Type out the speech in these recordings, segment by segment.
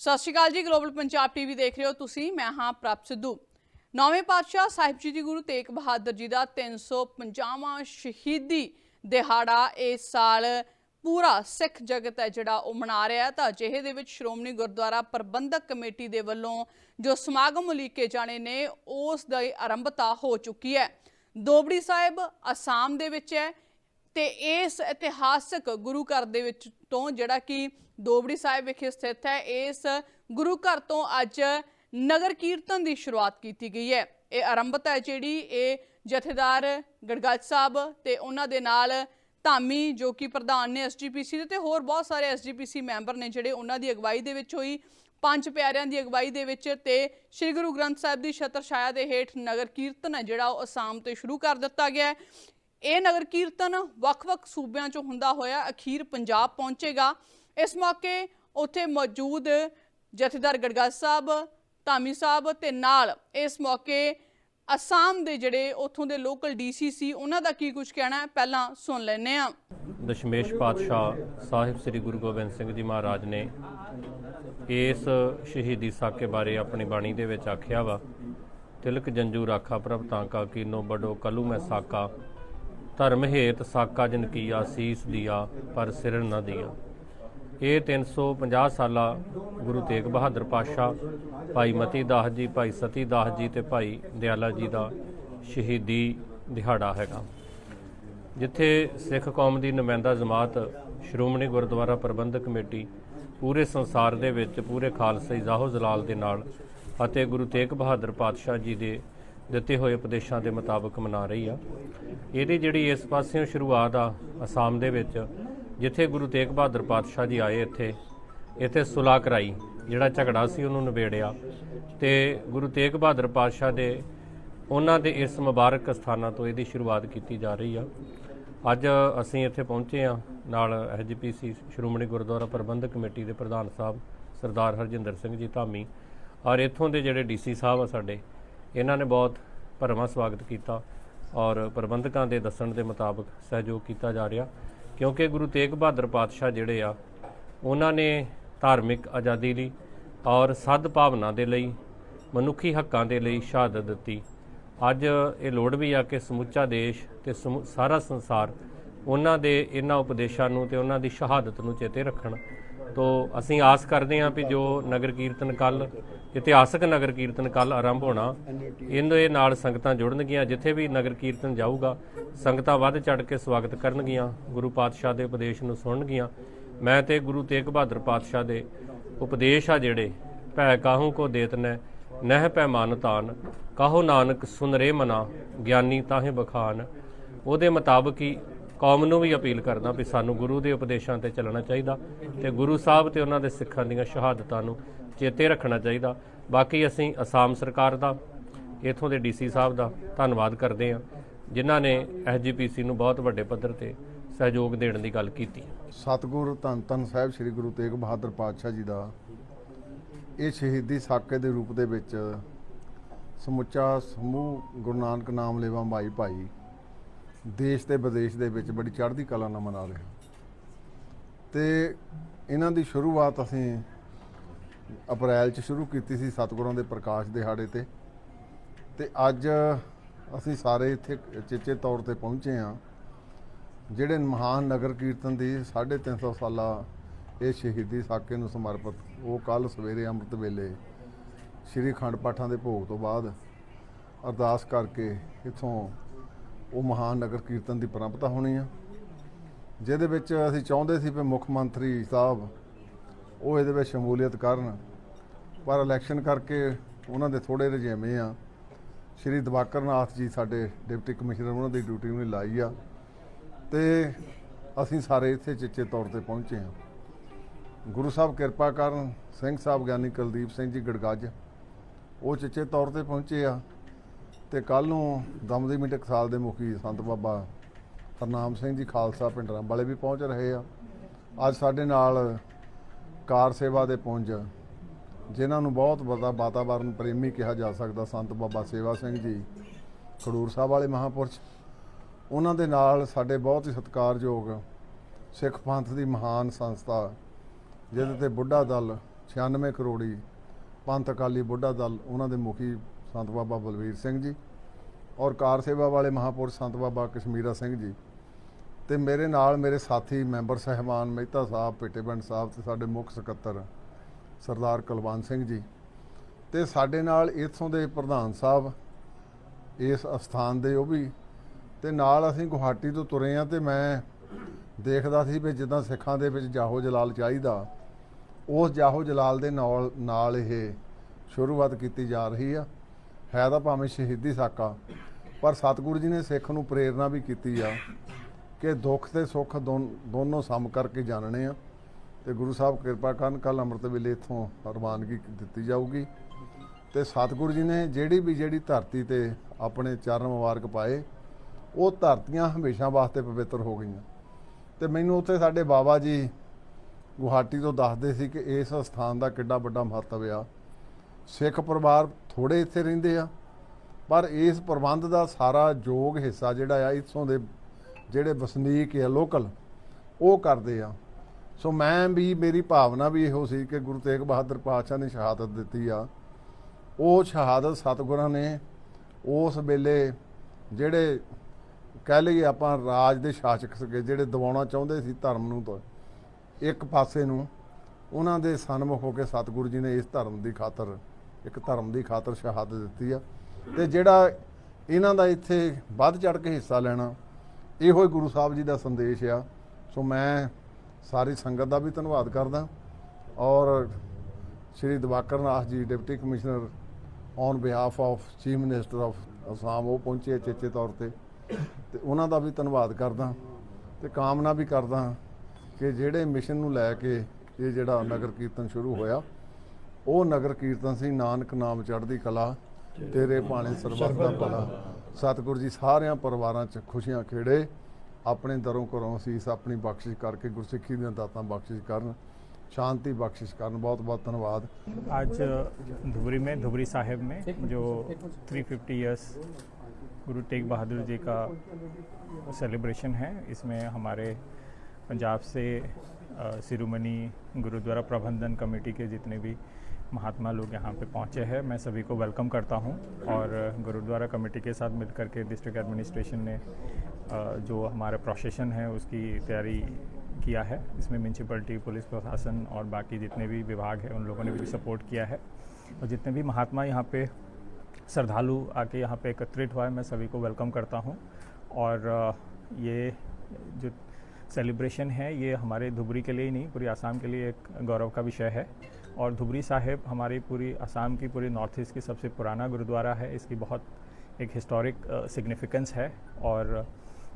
ਸਤਿ ਸ਼੍ਰੀ ਅਕਾਲ ਜੀ global Punjab TV ਦੇਖ ਰਹੇ ਹੋ ਤੁਸੀਂ, ਮੈਂ ਹਾਂ ਪ੍ਰਭ ਸਿੱਧੂ। ਨੌਵੇਂ ਪਾਤਸ਼ਾਹ ਸਾਹਿਬ ਜੀ ਦੀ ਗੁਰੂ ਤੇਗ ਬਹਾਦਰ ਜੀ ਦਾ 350ਵਾਂ ਸ਼ਹੀਦੀ ਦਿਹਾੜਾ ਇਸ ਸਾਲ ਪੂਰਾ ਸਿੱਖ ਜਗਤ ਹੈ ਜਿਹੜਾ ਉਹ ਮਨਾ ਰਿਹਾ ਹੈ। ਤਾਂ ਅਜਿਹੇ ਦੇ ਵਿੱਚ ਸ਼੍ਰੋਮਣੀ ਗੁਰਦੁਆਰਾ ਪ੍ਰਬੰਧਕ ਕਮੇਟੀ ਦੇ ਵੱਲੋਂ ਜੋ ਸਮਾਗਮ ਉਲੀਕੇ ਜਾਣੇ ਨੇ, ਉਸ ਦਾ ਆਰੰਭਤਾ ਹੋ ਚੁੱਕੀ ਹੈ। ਦੋਬੜੀ ਸਾਹਿਬ ਅਸਾਮ ਦੇ ਵਿੱਚ ਹੈ ਤੇ ਇਸ ਇਤਿਹਾਸਕ ਗੁਰੂ ਘਰ ਦੇ ਵਿੱਚ ਤੋਂ ਜਿਹੜਾ ਕਿ ਦੋਬੜੀ ਸਾਹਿਬ ਵਿਖੇ ਸਥਿਤ ਹੈ। ਇਸ ਗੁਰੂ ਘਰ ਤੋਂ ਅੱਜ ਨਗਰ ਕੀਰਤਨ ਦੀ ਸ਼ੁਰੂਆਤ ਕੀਤੀ ਗਈ ਹੈ। ਇਹ ਆਰੰਭਤਾ ਹੈ ਜਿਹੜੀ ਇਹ ਜਥੇਦਾਰ ਗੜਗੱਜ ਸਾਹਿਬ ਤੇ ਉਹਨਾਂ ਦੇ ਨਾਲ ਧਾਮੀ ਜੋ ਕਿ ਪ੍ਰਧਾਨ ਨੇ ਐਸਜੀਪੀਸੀ ਦੇ ਤੇ ਹੋਰ ਬਹੁਤ ਸਾਰੇ ਐਸਜੀਪੀਸੀ ਮੈਂਬਰ ਨੇ ਜਿਹੜੇ ਉਹਨਾਂ ਦੀ ਅਗਵਾਈ ਦੇ ਵਿੱਚ ਹੋਈ। ਪੰਜ ਪਿਆਰਿਆਂ ਦੀ ਅਗਵਾਈ ਦੇ ਵਿੱਚ ਤੇ ਸ੍ਰੀ ਗੁਰੂ ਗ੍ਰੰਥ ਸਾਹਿਬ ਦੀ ਛਤਰ ਛਾਇਆ ਦੇ ਹੇਠ ਨਗਰ ਕੀਰਤਨ ਹੈ ਜਿਹੜਾ ਉਹ ਅਸਾਮ 'ਤੇ ਸ਼ੁਰੂ ਕਰ ਦਿੱਤਾ ਗਿਆ ਇਹ ਨਗਰ ਕੀਰਤਨ ਵੱਖ-ਵੱਖ ਸੂਬਿਆਂ ਚੋਂ ਹੁੰਦਾ ਹੋਇਆ ਅਖੀਰ ਪੰਜਾਬ ਪਹੁੰਚੇਗਾ। ਇਸ ਮੌਕੇ ਉੱਥੇ ਮੌਜੂਦ ਜਥੇਦਾਰ ਗੜਗਾ ਸਾਹਿਬ, ਧਾਮੀ ਸਾਹਿਬ ਤੇ ਨਾਲ ਇਸ ਮੌਕੇ ਅਸਾਮ ਦੇ ਜਿਹੜੇ ਉੱਥੋਂ ਦੇ ਲੋਕਲ ਡੀਸੀ ਸੀ, ਉਹਨਾਂ ਦਾ ਕੀ ਕੁਝ ਕਹਿਣਾ ਹੈ? ਪਹਿਲਾਂ ਸੁਣ ਲੈਂਦੇ ਹਾਂ। ਦਸ਼ਮੇਸ਼ ਪਾਤਸ਼ਾਹ ਸਾਹਿਬ ਸ੍ਰੀ ਗੁਰੂ ਗੋਬਿੰਦ ਸਿੰਘ ਜੀ ਮਹਾਰਾਜ ਨੇ ਇਸ ਸ਼ਹੀਦੀ ਸਾਕੇ ਬਾਰੇ ਆਪਣੀ ਬਾਣੀ ਦੇ ਵਿੱਚ ਆਖਿਆ ਵਾ, ਤਿਲਕ ਜੰਜੂ ਰਾਖਾ ਪ੍ਰਭ ਤਾਂ ਕਾ ਕੀਨੋ ਬੜੋ ਕਲੂ ਮੈਂ ਸਾਕਾ, ਧਰਮ ਹੇਤ ਸਾਕਾ ਜਿਨ ਕੀਆ ਸੀਸ ਦਿਆ, ਪਰ ਸਿਰ ਨ ਦਿਆ। ਇਹ 350 ਸਾਲਾ ਗੁਰੂ ਤੇਗ ਬਹਾਦਰ ਪਾਤਸ਼ਾਹ ਭਾਈ ਮਤੀ ਦਾਸ ਜੀ, ਭਾਈ ਸਤੀ ਦਾਸ ਜੀ ਤੇ ਭਾਈ ਦਿਆਲਾ ਜੀ ਦਾ ਸ਼ਹੀਦੀ ਦਿਹਾੜਾ ਹੈਗਾ। ਜਿੱਥੇ ਸਿੱਖ ਕੌਮ ਦੀ ਨੁਮਾਇੰਦਾ ਜਮਾਤ, ਸ਼੍ਰੋਮਣੀ ਗੁਰਦੁਆਰਾ ਪ੍ਰਬੰਧਕ ਕਮੇਟੀ ਪੂਰੇ ਸੰਸਾਰ ਦੇ ਵਿੱਚ, ਪੂਰੇ ਖਾਲਸਾਈ ਜ਼ਾਹੋ ਜਲਾਲ ਦੇ ਨਾਲ ਅਤੇ ਗੁਰੂ ਤੇਗ ਬਹਾਦਰ ਪਾਤਸ਼ਾਹ ਜੀ ਦੇ ਦਿੱਤੇ ਹੋਏ ਉਪਦੇਸ਼ਾਂ ਦੇ ਮੁਤਾਬਕ ਮਨਾ ਰਹੀ ਆ। ਇਹਦੀ ਜਿਹੜੀ ਇਸ ਪਾਸਿਓਂ ਸ਼ੁਰੂਆਤ ਆ, ਅਸਾਮ ਦੇ ਵਿੱਚ ਜਿੱਥੇ ਗੁਰੂ ਤੇਗ ਬਹਾਦਰ ਪਾਤਸ਼ਾਹ ਜੀ ਆਏ ਇੱਥੇ ਇੱਥੇ ਸੁਲਾ ਕਰਾਈ, ਜਿਹੜਾ ਝਗੜਾ ਸੀ ਉਹਨੂੰ ਨਿਬੇੜਿਆ ਤੇ ਗੁਰੂ ਤੇਗ ਬਹਾਦਰ ਪਾਤਸ਼ਾਹ ਦੇ, ਉਹਨਾਂ ਦੇ ਇਸ ਮੁਬਾਰਕ ਸਥਾਨਾਂ ਤੋਂ ਇਹਦੀ ਸ਼ੁਰੂਆਤ ਕੀਤੀ ਜਾ ਰਹੀ ਆ। ਅੱਜ ਅਸੀਂ ਇੱਥੇ ਪਹੁੰਚੇ ਆ ਨਾਲ ਐਸਜੀਪੀਸੀ ਸ਼੍ਰੋਮਣੀ ਗੁਰਦੁਆਰਾ ਪ੍ਰਬੰਧਕ ਕਮੇਟੀ ਦੇ ਪ੍ਰਧਾਨ ਸਾਹਿਬ ਸਰਦਾਰ ਹਰਜਿੰਦਰ ਸਿੰਘ ਜੀ ਧਾਮੀ, ਔਰ ਇੱਥੋਂ ਦੇ ਜਿਹੜੇ ਡੀਸੀ ਸਾਹਿਬ ਆ ਸਾਡੇ, ਇਹਨਾਂ ਨੇ ਬਹੁਤ ਭਰਵਾਂ ਸਵਾਗਤ ਕੀਤਾ ਔਰ ਪ੍ਰਬੰਧਕਾਂ ਦੇ ਦੱਸਣ ਦੇ ਮੁਤਾਬਕ ਸਹਿਯੋਗ ਕੀਤਾ ਜਾ ਰਿਹਾ। ਕਿਉਂਕਿ ਗੁਰੂ ਤੇਗ ਬਹਾਦਰ ਪਾਤਸ਼ਾਹ ਜਿਹੜੇ ਆ, ਉਹਨਾਂ ਨੇ ਧਾਰਮਿਕ ਆਜ਼ਾਦੀ ਲਈ ਔਰ ਸਦ ਭਾਵਨਾ ਦੇ ਲਈ, ਮਨੁੱਖੀ ਹੱਕਾਂ ਦੇ ਲਈ ਸ਼ਹਾਦਤ ਦਿੱਤੀ। ਅੱਜ ਇਹ ਲੋੜ ਵੀ ਆ ਕਿ ਸਮੁੱਚਾ ਦੇਸ਼ ਤੇ ਸਮੁ- ਸਾਰਾ ਸੰਸਾਰ ਉਹਨਾਂ ਦੇ ਇਹਨਾਂ ਉਪਦੇਸ਼ਾਂ ਨੂੰ ਤੇ ਉਹਨਾਂ ਦੀ ਸ਼ਹਾਦਤ ਨੂੰ ਚੇਤੇ ਰੱਖਣ। ਤੋਂ ਅਸੀਂ ਆਸ ਕਰਦੇ ਹਾਂ ਵੀ ਜੋ ਨਗਰ ਕੀਰਤਨ ਕੱਲ, ਇਤਿਹਾਸਕ ਨਗਰ ਕੀਰਤਨ ਕੱਲ ਆਰੰਭ ਹੋਣਾ, ਇਹਦੇ ਨਾਲ ਸੰਗਤਾਂ ਜੁੜਨਗੀਆਂ, ਜਿੱਥੇ ਵੀ ਨਗਰ ਕੀਰਤਨ ਜਾਊਗਾ, ਸੰਗਤਾਂ ਵੱਧ ਚੜ ਕੇ ਸਵਾਗਤ ਕਰਨਗੀਆਂ, ਗੁਰੂ ਪਾਤਸ਼ਾਹ ਦੇ ਉਪਦੇਸ਼ ਨੂੰ ਸੁਣਨਗੀਆਂ। ਮੈਂ ਤੇ ਗੁਰੂ ਤੇਗ ਬਹਾਦਰ ਪਾਤਸ਼ਾਹ ਦੇ ਉਪਦੇਸ਼ ਆ ਜਿਹੜੇ, ਭੈ ਕਾਹੂ ਕੋ ਦੇਤ ਨੈ ਨਹਿ ਪੈ ਮਨ ਤਾਨ, ਕਾਹੋ ਨਾਨਕ ਸੁਨਰੇ ਮਨਾ, ਗਿਆਨੀ ਤਾਹੇ ਬਖਾਨ। ਉਹਦੇ ਮੁਤਾਬਕ ਹੀ ਕੌਮ ਨੂੰ ਵੀ ਅਪੀਲ ਕਰਦਾ ਵੀ ਸਾਨੂੰ ਗੁਰੂ ਦੇ ਉਪਦੇਸ਼ਾਂ ਤੇ ਚੱਲਣਾ ਚਾਹੀਦਾ ਤੇ ਗੁਰੂ ਸਾਹਿਬ ਤੇ ਉਹਨਾਂ ਦੇ ਸਿੱਖਾਂ ਦੀਆਂ ਸ਼ਹਾਦਤਾਂ ਨੂੰ ਚੇਤੇ ਰੱਖਣਾ ਚਾਹੀਦਾ। ਬਾਕੀ ਅਸੀਂ ਅਸਾਮ ਸਰਕਾਰ ਦਾ, ਇਥੋਂ ਦੇ ਡੀਸੀ ਸਾਹਿਬ ਦਾ ਧੰਨਵਾਦ ਕਰਦੇ ਹਾਂ, ਜਿਨ੍ਹਾਂ ਨੇ ਐਸਜੀਪੀਸੀ ਨੂੰ ਬਹੁਤ ਵੱਡੇ ਪੱਧਰ ਤੇ ਸਹਿਯੋਗ ਦੇਣ ਦੀ ਗੱਲ ਕੀਤੀ। ਸਤਿਗੁਰ ਧੰਨ ਧੰਨ ਸਾਹਿਬ ਸ੍ਰੀ ਗੁਰੂ ਤੇਗ ਬਹਾਦਰ ਪਾਤਸ਼ਾਹ ਜੀ ਦਾ, ਇਹ ਸ਼ਹੀਦੀ ਸਾਕੇ ਦੇ ਰੂਪ ਦੇ ਵਿੱਚ ਸਮੁੱਚਾ ਸਮੂਹ ਗੁਰੂ ਨਾਨਕ ਨਾਮ ਲੇਵਾ ਮਾਈ ਭਾਈ ਦੇਸ਼ ਤੇ ਵਿਦੇਸ਼ ਦੇ ਵਿੱਚ ਬੜੀ ਚੜ੍ਹਦੀ ਕਲਾ ਨਾਲ ਮਨਾ ਰਿਹਾ ਤੇ ਇਹਨਾਂ ਦੀ ਸ਼ੁਰੂਆਤ ਅਸੀਂ ਅਪ੍ਰੈਲ 'ਚ ਸ਼ੁਰੂ ਕੀਤੀ ਸੀ ਸਤਿਗੁਰਾਂ ਦੇ ਪ੍ਰਕਾਸ਼ ਦਿਹਾੜੇ ਤੇ। ਤੇ ਅੱਜ ਅਸੀਂ ਸਾਰੇ ਇੱਥੇ ਚੇਚੇ ਤੌਰ ਤੇ ਪਹੁੰਚੇ ਹਾਂ, ਜਿਹੜੇ ਮਹਾਨ ਨਗਰ ਕੀਰਤਨ ਦੀ 350 ਸਾਲਾ ਇਹ ਸ਼ਹੀਦੀ ਸਾਕੇ ਨੂੰ ਸਮਰਪਿਤ, ਉਹ ਕੱਲ ਸਵੇਰੇ ਅੰਮ੍ਰਿਤ ਵੇਲੇ ਸ਼੍ਰੀ ਖੰਡ ਪਾਠਾਂ ਦੇ ਭੋਗ ਤੋਂ ਬਾਅਦ ਅਰਦਾਸ ਕਰਕੇ ਇਥੋਂ ਉਹ ਮਹਾਨ ਨਗਰ ਕੀਰਤਨ ਦੀ ਪਰੰਪਰਾ ਹੋਣੀ ਆ। ਜਿਹਦੇ ਵਿੱਚ ਅਸੀਂ ਚਾਹੁੰਦੇ ਸੀ ਕਿ ਮੁੱਖ ਮੰਤਰੀ ਸਾਹਿਬ ਉਹ ਇਹਦੇ ਵਿੱਚ ਸ਼ਮੂਲੀਅਤ ਕਰਨ। ਪਰ ਇਲੈਕਸ਼ਨ ਕਰਕੇ ਉਹਨਾਂ ਦੇ ਥੋੜੇ ਰੁਝੇਵੇਂ ਆ। ਸ਼੍ਰੀ ਦਵਾਕਰ ਨਾਥ ਜੀ ਸਾਡੇ ਡਿਪਟੀ ਕਮਿਸ਼ਨਰ ਉਹਨਾਂ ਦੀ ਡਿਊਟੀ ਉਹਨੇ ਲਾਈ ਆ। ਤੇ ਅਸੀਂ ਸਾਰੇ ਇੱਥੇ ਚਿੱਚੇ ਤੌਰ ਤੇ ਪਹੁੰਚੇ ਹਾਂ ਗੁਰੂ ਸਾਹਿਬ ਕਿਰਪਾ ਕਰਨ, ਸਿੰਘ ਸਾਹਿਬ ਗਿਆਨੀ ਕੁਲਦੀਪ ਸਿੰਘ ਜੀ ਗੜਗੱਜ, ਉਹ ਚਿੱਚੇ ਤੌਰ ਤੇ ਪਹੁੰਚੇ ਆ। ਤੇ ਕੱਲ ਨੂੰ ਦਮਦਮੀ ਟਕਸਾਲ ਦੇ ਮੁਖੀ ਸੰਤ ਬਾਬਾ ਹਰਨਾਮ ਸਿੰਘ ਜੀ ਖਾਲਸਾ ਪਿੰਡਰਾਂ ਵਾਲੇ ਵੀ ਪਹੁੰਚ ਰਹੇ ਆ। ਅੱਜ ਸਾਡੇ ਨਾਲ ਕਾਰ ਸੇਵਾ ਦੇ ਪੁੰਜ, ਜਿਨ੍ਹਾਂ ਨੂੰ ਬਹੁਤ ਵੱਡਾ ਵਾਤਾਵਰਨ ਪ੍ਰੇਮੀ ਕਿਹਾ ਜਾ ਸਕਦਾ, ਸੰਤ ਬਾਬਾ ਸੇਵਾ ਸਿੰਘ ਜੀ, ਖਡੂਰ ਸਾਹਿਬ ਵਾਲੇ ਮਹਾਪੁਰਸ਼। ਉਹਨਾਂ ਦੇ ਨਾਲ ਸਾਡੇ ਬਹੁਤ ਹੀ ਸਤਿਕਾਰਯੋਗ ਸਿੱਖ ਪੰਥ ਦੀ ਮਹਾਨ ਸੰਸਥਾ, ਜਿਹਦੇ ਤੇ ਬੁੱਢਾ ਦਲ 96 ਕਰੋੜੀ ਪੰਥ ਅਕਾਲੀ ਬੁੱਢਾ ਦਲ, ਉਹਨਾਂ ਦੇ ਮੁਖੀ ਸੰਤ ਬਾਬਾ ਬਲਵੀਰ ਸਿੰਘ ਜੀ ਔਰ ਕਾਰ ਸੇਵਾ ਵਾਲੇ ਮਹਾਪੁਰਸ਼ ਸੰਤ ਬਾਬਾ ਕਸ਼ਮੀਰਾ ਸਿੰਘ ਜੀ ਤੇ ਮੇਰੇ ਨਾਲ ਮੇਰੇ ਸਾਥੀ, ਮੈਂਬਰ ਸਹਿਬਾਨ ਮਹਿਤਾ ਸਾਹਿਬ ਪਿੰਡ ਸਾਹਿਬ ਤੇ ਸਾਡੇ ਮੁੱਖ ਸਕੱਤਰ ਸਰਦਾਰ ਕੁਲਵੰਤ ਸਿੰਘ ਜੀ ਤੇ ਸਾਡੇ ਨਾਲ ਇੱਥੋਂ ਦੇ ਪ੍ਰਧਾਨ ਸਾਹਿਬ ਇਸ ਅਸਥਾਨ ਦੇ ਉਹ ਵੀ ਤੇ ਨਾਲ ਅਸੀਂ ਗੁਹਾਟੀ ਤੋਂ ਤੁਰੇ ਆ ਤੇ ਮੈਂ ਦੇਖਦਾ ਸੀ ਵੀ ਜਿੱਦਾਂ ਸਿੱਖਾਂ ਦੇ ਵਿੱਚ ਜਾਹੋ ਜਲਾਲ ਚਾਹੀਦਾ, ਉਸ ਜਾਹੋ ਜਲਾਲ ਦੇ ਨਾਲ ਨਾਲ ਇਹ ਸ਼ੁਰੂਆਤ ਕੀਤੀ ਜਾ ਰਹੀ ਆ। ਹੈ ਤਾਂ ਭਾਵੇਂ ਸ਼ਹੀਦੀ ਸਾਕਾ ਪਰ ਸਤਿਗੁਰੂ ਜੀ ਨੇ ਸਿੱਖ ਨੂੰ ਪ੍ਰੇਰਣਾ ਵੀ ਕੀਤੀ ਆ ਕਿ ਦੁੱਖ ਤੇ ਸੁੱਖ ਦੋਨ- ਦੋਨੋਂ ਸਮ ਕਰਕੇ ਜਾਣਨੇ ਆ। ਤੇ ਗੁਰੂ ਸਾਹਿਬ ਕਿਰਪਾ ਕਰਨ ਕੱਲ ਅੰਮ੍ਰਿਤ ਵੇਲੇ ਇਥੋਂ ਰਵਾਨਗੀ ਦਿੱਤੀ ਜਾਊਗੀ। ਤੇ ਸਤਿਗੁਰੂ ਜੀ ਨੇ ਜਿਹੜੀ ਵੀ ਜਿਹੜੀ ਧਰਤੀ ਤੇ ਆਪਣੇ ਚਰਨ ਮੁਬਾਰਕ ਪਾਏ, ਉਹ ਧਰਤੀਆਂ ਹਮੇਸ਼ਾ ਵਾਸਤੇ ਪਵਿੱਤਰ ਹੋ ਗਈਆਂ। ਤੇ ਮੈਨੂੰ ਉੱਥੇ ਸਾਡੇ ਬਾਬਾ ਜੀ ਗੁਹਾਟੀ ਤੋਂ ਦੱਸਦੇ ਸੀ ਕਿ ਇਸ ਸਥਾਨ ਦਾ ਕਿੱਡਾ ਵੱਡਾ ਮਹੱਤਵ ਆ। ਸਿੱਖ ਪਰਿਵਾਰ ਥੋੜੇ ਇੱਥੇ ਰਹਿੰਦੇ ਆ, ਪਰ ਇਸ ਪ੍ਰਬੰਧ ਦਾ ਸਾਰਾ ਯੋਗ ਹਿੱਸਾ ਜਿਹੜਾ ਆ, ਇੱਥੋਂ ਦੇ ਜਿਹੜੇ ਵਸਨੀਕ ਆ, ਲੋਕਲ, ਉਹ ਕਰਦੇ ਆ। ਸੋ ਮੈਂ ਵੀ, ਮੇਰੀ ਭਾਵਨਾ ਵੀ ਇਹੋ ਸੀ ਕਿ ਗੁਰੂ ਤੇਗ ਬਹਾਦਰ ਪਾਤਸ਼ਾਹ ਨੇ ਸ਼ਹਾਦਤ ਦਿੱਤੀ ਆ। ਉਹ ਸ਼ਹਾਦਤ ਸਤਿਗੁਰਾਂ ਨੇ ਉਸ ਵੇਲੇ ਜਿਹੜੇ ਕਹਿ ਲਈਏ ਆਪਾਂ ਰਾਜ ਦੇ ਸ਼ਾਸਕ ਸੀਗੇ, ਜਿਹੜੇ ਦਬਾਉਣਾ ਚਾਹੁੰਦੇ ਸੀ ਧਰਮ ਨੂੰ ਤਾਂ ਇੱਕ ਪਾਸੇ ਨੂੰ, ਉਹਨਾਂ ਦੇ ਸਨਮੁਖ ਹੋ ਕੇ ਸਤਿਗੁਰੂ ਜੀ ਨੇ ਇਸ ਧਰਮ ਦੀ ਖਾਤਰ ਇੱਕ ਧਰਮ ਦੀ ਖਾਤਰ ਸ਼ਹਾਦਤ ਦਿੱਤੀ ਆ। ਤੇ ਜਿਹੜਾ ਇਹਨਾਂ ਦਾ ਇੱਥੇ ਵੱਧ ਚੜ ਕੇ ਹਿੱਸਾ ਲੈਣਾ, ਇਹੋ ਹੀ ਗੁਰੂ ਸਾਹਿਬ ਜੀ ਦਾ ਸੰਦੇਸ਼ ਆ। ਸੋ ਮੈਂ ਸਾਰੀ ਸੰਗਤ ਦਾ ਵੀ ਧੰਨਵਾਦ ਕਰਦਾ। ਔਰ Shri Divakar Nath ji, deputy commissioner, on behalf of chief minister of Assam, ਉਹ ਪਹੁੰਚੇ ਚੇਚੇ ਤੌਰ ਤੇ। ਤੇ ਉਹਨਾਂ ਦਾ ਵੀ ਧੰਨਵਾਦ ਕਰਦਾ। ਤੇ ਕਾਮਨਾ ਵੀ ਕਰਦਾ ਕਿ ਜਿਹੜੇ ਮਿਸ਼ਨ ਨੂੰ ਲੈ ਕੇ ਇਹ ਜਿਹੜਾ ਨਗਰ ਕੀਰਤਨ ਸ਼ੁਰੂ ਹੋਇਆ ਉਹ ਨਗਰ ਕੀਰਤਨ ਸੀ ਨਾਨਕ ਨਾਮ ਚੜ੍ਹਦੀ ਕਲਾ ਤੇਰੇ ਭਾਣੇ ਸਰਬੱਤ ਦਾ ਭਲਾ ਸਤਿਗੁਰੂ ਜੀ ਸਾਰਿਆਂ ਪਰਿਵਾਰਾਂ 'ਚ ਖੁਸ਼ੀਆਂ ਖੇੜੇ ਆਪਣੇ ਦਰੋਂ ਘਰੋਂ ਸੀਸ ਆਪਣੀ ਬਖਸ਼ਿਸ਼ ਕਰਕੇ ਗੁਰਸਿੱਖੀ ਦੀਆਂ ਦਾਤਾਂ ਬਖਸ਼ਿਸ਼ ਕਰਨ ਸ਼ਾਂਤੀ ਬਖਸ਼ਿਸ਼ ਕਰਨ ਬਹੁਤ ਬਹੁਤ ਧੰਨਵਾਦ आज धुबरी में धुबरी साहिब में जो 350 इयर्स गुरु तेग बहादुर जी का सेलिब्रेशन है इसमें हमारे पंजाब से अ, शिरोमणि गुरुद्वारा प्रबंधन कमेटी के जितने भी महात्मा लोग यहाँ पे पहुँचे हैं। मैं सभी को वेलकम करता हूँ और गुरुद्वारा कमेटी के साथ मिलकर के डिस्ट्रिक्ट एडमिनिस्ट्रेशन ने जो हमारा प्रोसेशन है, उसकी तैयारी किया है। इसमें म्यूनसिपलिटी पुलिस प्रशासन और बाकी जितने भी विभाग हैं, उन लोगों ने भी सपोर्ट किया है। और जितने भी महात्मा यहाँ पे श्रद्धालु आके यहाँ पे एकत्रित हुआ है, मैं सभी को वेलकम करता हूँ। और ये जो सेलिब्रेशन है, ये हमारे धुबरी के लिए ही नहीं, पूरी आसाम के लिए एक गौरव का विषय है। और धुबरी साहिब हमारी पूरी आसाम की, पूरी नॉर्थ ईस्ट की सबसे पुराना गुरुद्वारा है। इसकी बहुत एक हिस्टोरिक सिग्निफिकेंस है। और,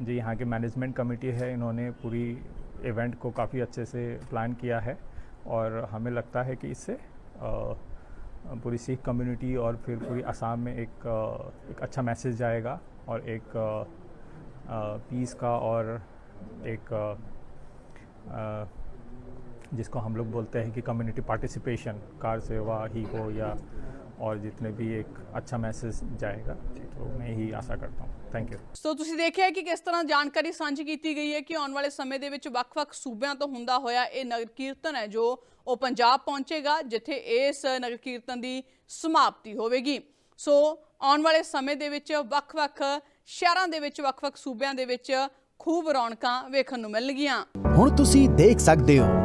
जो, यहाँ की मैनेजमेंट कमेटी है। इन्होंने पूरी इवेंट को काफ़ी अच्छे से प्लान किया है। और हमें लगता है कि इससे पूरी सिख कम्युनिटी और फिर पूरी आसाम में एक एक अच्छा मैसेज जाएगा और एक पीस का और एक जिसको हम लोग बोलते हैं कि कम्युनिटी पार्टिसिपेशन कार सेवा ही हो या और जितने भी एक अच्छा मैसेज जाएगा तो मैं यही आशा करता हूँ थैंक यू ਸੋ ਤੁਸੀਂ ਦੇਖਿਆ ਕਿ ਕਿਸ ਤਰ੍ਹਾਂ ਜਾਣਕਾਰੀ ਸਾਂਝੀ ਕੀਤੀ ਗਈ ਹੈ ਕਿ ਆਉਣ ਵਾਲੇ ਸਮੇਂ ਦੇ ਵਿੱਚ ਵੱਖ-ਵੱਖ ਸੂਬਿਆਂ ਤੋਂ ਹੁੰਦਾ ਹੋਇਆ ਇਹ ਨਗਰ ਕੀਰਤਨ ਹੈ ਜੋ ਉਹ ਪੰਜਾਬ ਪਹੁੰਚੇਗਾ ਜਿੱਥੇ ਇਸ ਨਗਰ ਕੀਰਤਨ ਦੀ ਸਮਾਪਤੀ ਹੋਵੇਗੀ ਸੋ ਆਉਣ ਵਾਲੇ ਸਮੇਂ ਦੇ ਵਿੱਚ ਵੱਖ-ਵੱਖ ਸ਼ਹਿਰਾਂ ਦੇ ਵਿੱਚ ਵੱਖ-ਵੱਖ ਸੂਬਿਆਂ ਦੇ ਵਿੱਚ ਖੂਬ ਰੌਣਕਾਂ ਵੇਖਣ ਨੂੰ ਮਿਲਣਗੀਆਂ ਹੁਣ ਤੁਸੀਂ ਦੇਖ ਸਕਦੇ ਹੋ